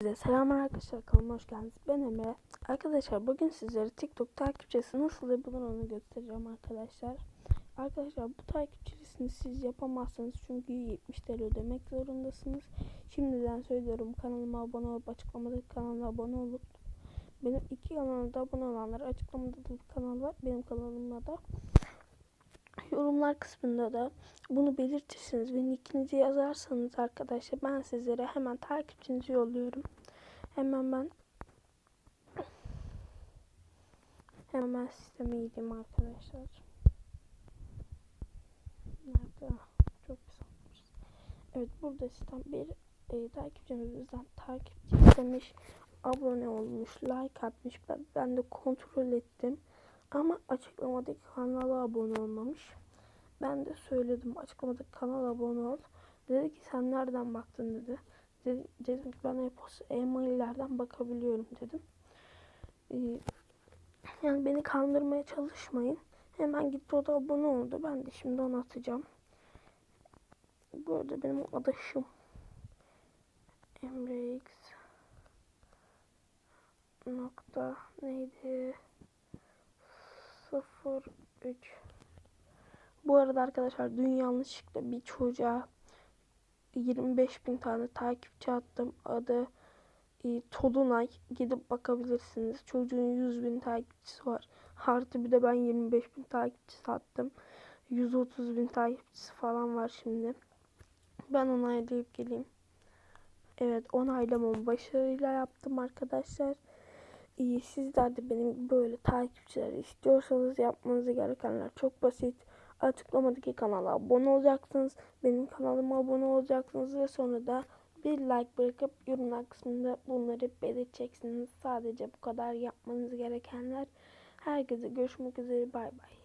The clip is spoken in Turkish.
Herkese selamlar arkadaşlar kanalıma hoş geldiniz. Ben Emre. Arkadaşlar bugün sizlere TikTok takipçisi nasıl yapılır onu göstereceğim arkadaşlar. Arkadaşlar bu takipçisini siz yapamazsınız çünkü 70 TL ödemek zorundasınız. Şimdiden söylüyorum kanalıma abone olup açıklamadaki kanala abone olup benim iki kanalıma da abone olanlar açıklamada da bir kanal var. Benim kanalımda da yorumlar kısmında da bunu belirtirsiniz ve nickinizi yazarsanız arkadaşlar ben sizlere hemen takipçinizi yolluyorum. Hemen ben hemen sisteme gideyim arkadaşlar. Nerede? Çok güzel. Evet burada sistem bir e, takipçimiz bizden takipçi istemiş, abone olmuş, like atmış. Ben, ben de kontrol ettim. Ama açıklamadaki kanala abone olmamış. Ben de söyledim açıklamadaki kanala abone ol. Dedi ki sen nereden baktın dedi. Dedim, dedim ki ben e-posta e-maillerden bakabiliyorum dedim. Ee, yani beni kandırmaya çalışmayın. Hemen gitti o da abone oldu. Ben de şimdi onu atacağım. Bu arada benim adaşım Emre X nokta neydi? 03 Bu arada arkadaşlar dün yanlışlıkla bir çocuğa 25 bin tane takipçi attım. Adı e, Tolunay. Gidip bakabilirsiniz. Çocuğun 100 bin takipçisi var. Artı bir de ben 25 bin takipçisi attım. 130 bin takipçisi falan var şimdi. Ben onaylayıp geleyim. Evet onaylamamı başarıyla yaptım arkadaşlar. İyi sizler de benim böyle takipçiler istiyorsanız yapmanız gerekenler çok basit. Açıklamadaki kanala abone olacaksınız. Benim kanalıma abone olacaksınız ve sonra da bir like bırakıp yorumlar kısmında bunları belirteceksiniz. Sadece bu kadar yapmanız gerekenler. Herkese görüşmek üzere bay bay.